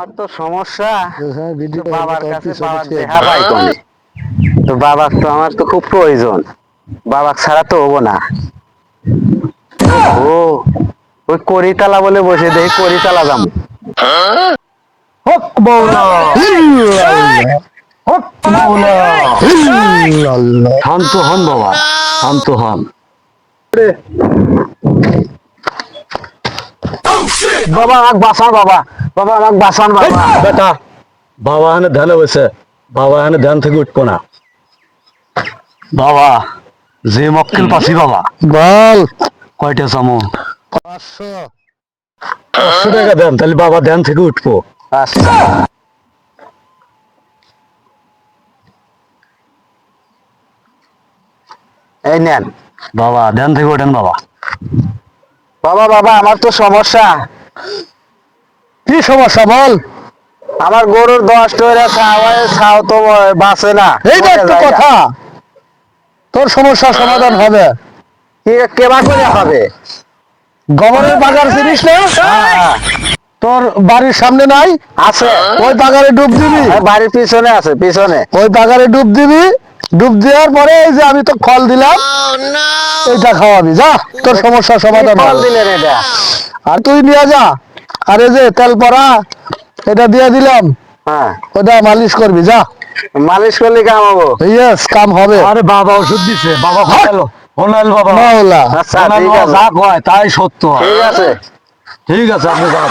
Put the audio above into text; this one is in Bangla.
আমার তো সমস্যা। হ্যাঁ বাবার কাছে বাবার দেখা পাই। কোনে তো বাবার তো আমার তো খুব প্রয়োজন। বাবার ছাড়া তো হব না। ও ওই করিতালা বলে বসে দেখি করিতালা যাম। হক মৌলা। হক মৌলা। শান্ত হন বাবা শান্ত হন। বাবা আমাকে বাঁচান বাবা। বাবা আমাকে বাঁচান বাবা। বেটা বাবা এখানে ধ্যানে বসে বাবা এখানে ধ্যান থেকে উঠবো না। বাবা যে মক্কেল পাছি বাবা। বল। কয়টা চামো পাঁচশো। পাঁচশো টাকা দেন তাহলে বাবা ধ্যান থেকে উঠবো। আচ্ছা এই নেন বাবা ধ্যান থেকে ওঠেন বাবা। বাবা বাবা আমার তো সমস্যা। কি সমস্যা বল? আমার গরুর দশ টয়রা খাওয়ায় খাও তো বাঁচে না। এইটা একটু কথা। তোর সমস্যার সমাধান হবে। কেবা করে হবে? বাজার চিনিস না? হ্যাঁ, তোর বাড়ির সামনে নাই? আছে। ওই বাগারে ডুব দিবি? হ্যাঁ, বাড়ির পিছনে আছে পিছনে। ওই বাগারে ডুব দিবি? ডুব দেওয়ার পরে এই যে আমি তো ফল দিলাম এইটা খাওয়াবি। যা তোর সমস্যার সমাধান ফল। দিলেন এটা। আর তুই নিয়ে যা। আর যে তেল পড়া এটা দিয়ে দিলাম। হ্যাঁ। ওটা মালিশ করবি যা। মালিশ করলে কাম হব। ইয়েস কাম হবে। আরে বাবা ওষুধ দিছে। বাবা ভালো হোনাল বাবা। মাওলা। আচ্ছা ঠিক আছে। যা কয় তাই সত্য। ঠিক আছে। ঠিক আছে আপনি যান।